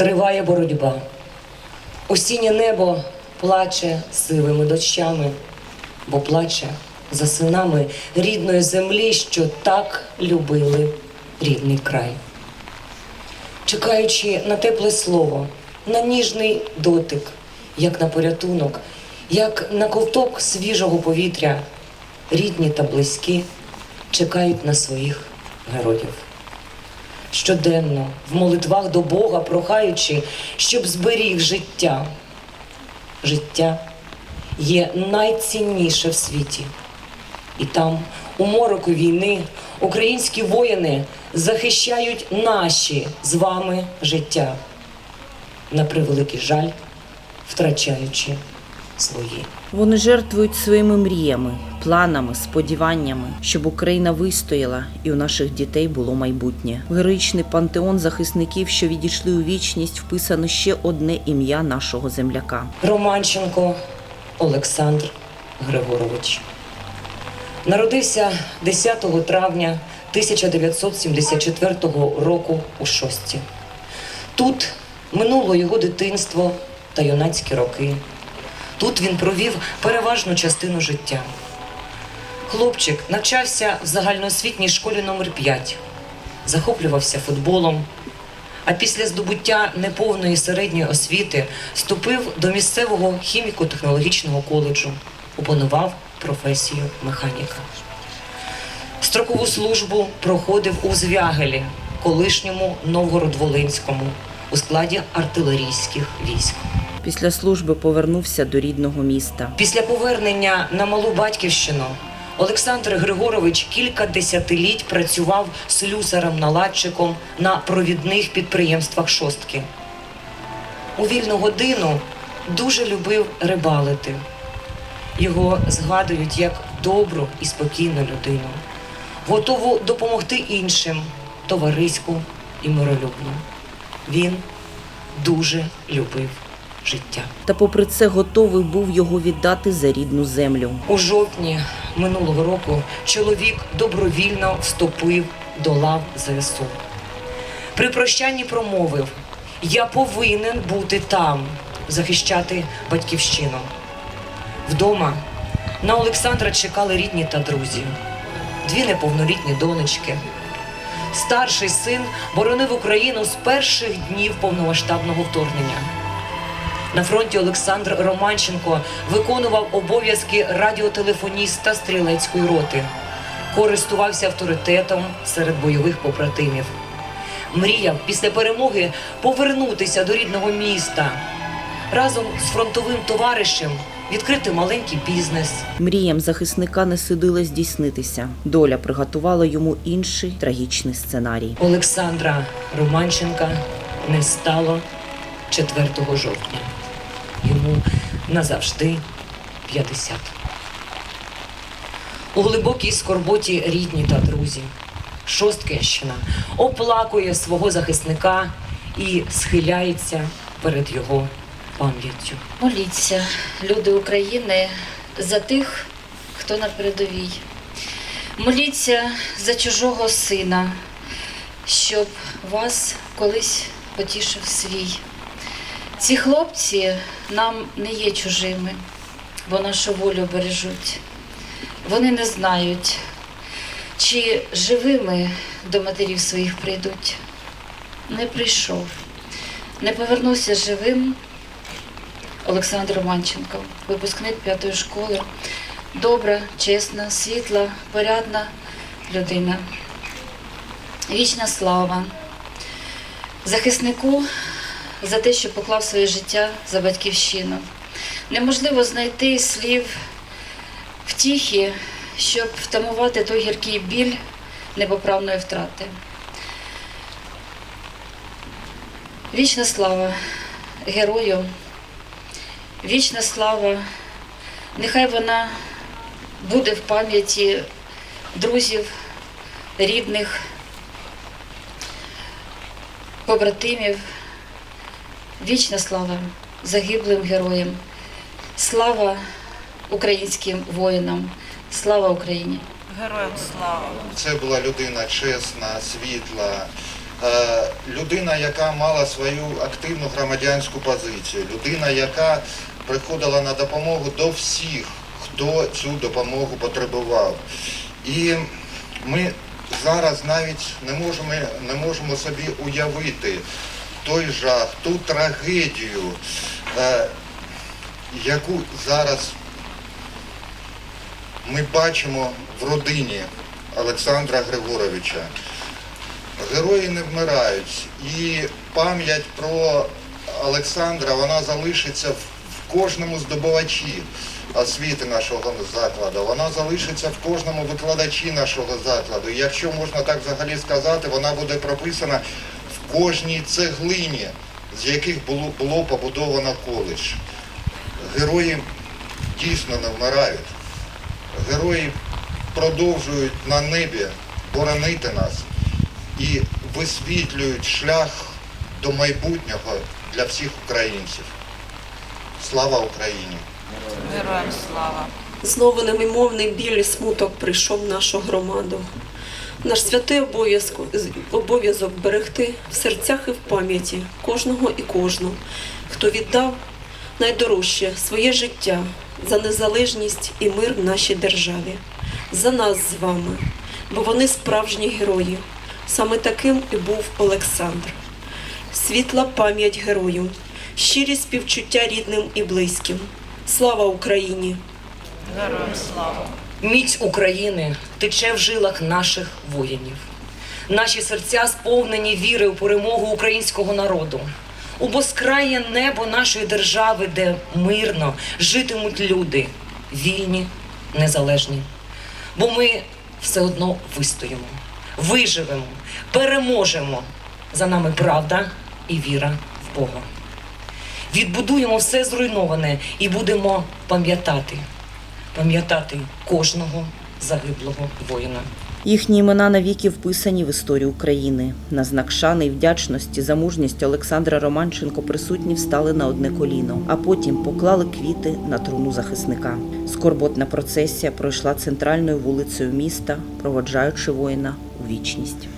Триває боротьба. Осіннє небо плаче сивими дощами, бо плаче за синами рідної землі, що так любили рідний край. Чекаючи на тепле слово, на ніжний дотик, як на порятунок, як на ковток свіжого повітря, рідні та близькі чекають на своїх героїв щоденно в молитвах до Бога, прохаючи, щоб зберіг життя. Життя є найцінніше в світі. І там, у мороку війни, українські воїни захищають наші з вами життя, на превеликий жаль, втрачаючи свої. Вони жертвують своїми мріями, планами, сподіваннями, щоб Україна вистояла і у наших дітей було майбутнє. В героїчний пантеон захисників, що відійшли у вічність, вписано ще одне ім'я нашого земляка. Романченко Олександр Григорович. Народився 10 травня 1974 року у Шості. Тут минуло його дитинство та юнацькі роки. Тут він провів переважну частину життя. Хлопчик навчався в загальноосвітній школі номер 5 захоплювався футболом, а після здобуття неповної середньої освіти вступив до місцевого хіміко-технологічного коледжу, опанував професію механіка. Строкову службу проходив у Звягелі, колишньому Новгород-Волинському, у складі артилерійських військ. Після служби повернувся до рідного міста. Після повернення на малу батьківщину Олександр Григорович кілька десятиліть працював слюсарем-наладчиком на провідних підприємствах шостки. У вільну годину дуже любив рибалити. Його згадують як добру і спокійну людину, готову допомогти іншим, товариську і миролюбну. Він дуже любив життя. Та, попри це, готовий був його віддати за рідну землю. У жовтні минулого року чоловік добровільно вступив до лав ЗСУ. При прощанні промовив: Я повинен бути там, захищати батьківщину. Вдома на Олександра чекали рідні та друзі, дві неповнолітні донечки. Старший син боронив Україну з перших днів повномасштабного вторгнення. На фронті Олександр Романченко виконував обов'язки радіотелефоніста стрілецької роти, користувався авторитетом серед бойових побратимів. Мріяв після перемоги повернутися до рідного міста разом з фронтовим товаришем відкрити маленький бізнес. Мріям захисника не судило здійснитися. Доля приготувала йому інший трагічний сценарій. Олександра Романченка не стало 4 жовтня. Йому назавжди 50. У глибокій скорботі рідні та друзі. Шосткинщина оплакує свого захисника і схиляється перед його пам'яттю. Моліться, люди України, за тих, хто на передовій. Моліться за чужого сина, щоб вас колись потішив свій. Ці хлопці нам не є чужими, бо нашу волю бережуть. Вони не знають, чи живими до матерів своїх прийдуть. Не прийшов, не повернувся живим. Олександр Романченко, випускник п'ятої школи. Добра, чесна, світла, порядна людина. Вічна слава захиснику за те, що поклав своє життя за батьківщину. Неможливо знайти слів втіхи, щоб втамувати той гіркий біль непоправної втрати. Вічна слава герою. Вічна слава, нехай вона буде в пам'яті друзів, рідних, побратимів. Вічна слава загиблим героям. Слава українським воїнам. Слава Україні! Героям слава! Це була людина чесна, світла, Е, Людина, яка мала свою активну громадянську позицію, людина, яка приходила на допомогу до всіх, хто цю допомогу потребував. І ми зараз навіть не можемо, не можемо собі уявити той жах, ту трагедію, е, яку зараз ми бачимо в родині Олександра Григоровича. Герої не вмирають, і пам'ять про Олександра вона залишиться в кожному здобувачі освіти нашого закладу. Вона залишиться в кожному викладачі нашого закладу. Якщо можна так взагалі сказати, вона буде прописана кожній цеглині, з яких було, було побудовано коледж. Герої дійсно не вмирають. Герої продовжують на небі боронити нас і висвітлюють шлях до майбутнього для всіх українців. Слава Україні! Героям слава! Знову немимовний біль і смуток прийшов в нашу громаду. Наш святий обов'язок, обов'язок берегти в серцях і в пам'яті кожного і кожну, хто віддав найдорожче своє життя за незалежність і мир в нашій державі, за нас з вами, бо вони справжні герої. Саме таким і був Олександр. Світла пам'ять герою, щирі співчуття рідним і близьким. Слава Україні! Героям слава! Міць України тече в жилах наших воїнів. Наші серця сповнені віри у перемогу українського народу, у безкрає небо нашої держави, де мирно житимуть люди, вільні, незалежні. Бо ми все одно вистоїмо, виживемо, переможемо. За нами правда і віра в Бога. Відбудуємо все зруйноване і будемо пам'ятати пам'ятати кожного загиблого воїна. Їхні імена навіки вписані в історію України. На знак шани і вдячності за мужність Олександра Романченко присутні встали на одне коліно, а потім поклали квіти на труну захисника. Скорботна процесія пройшла центральною вулицею міста, проводжаючи воїна у вічність.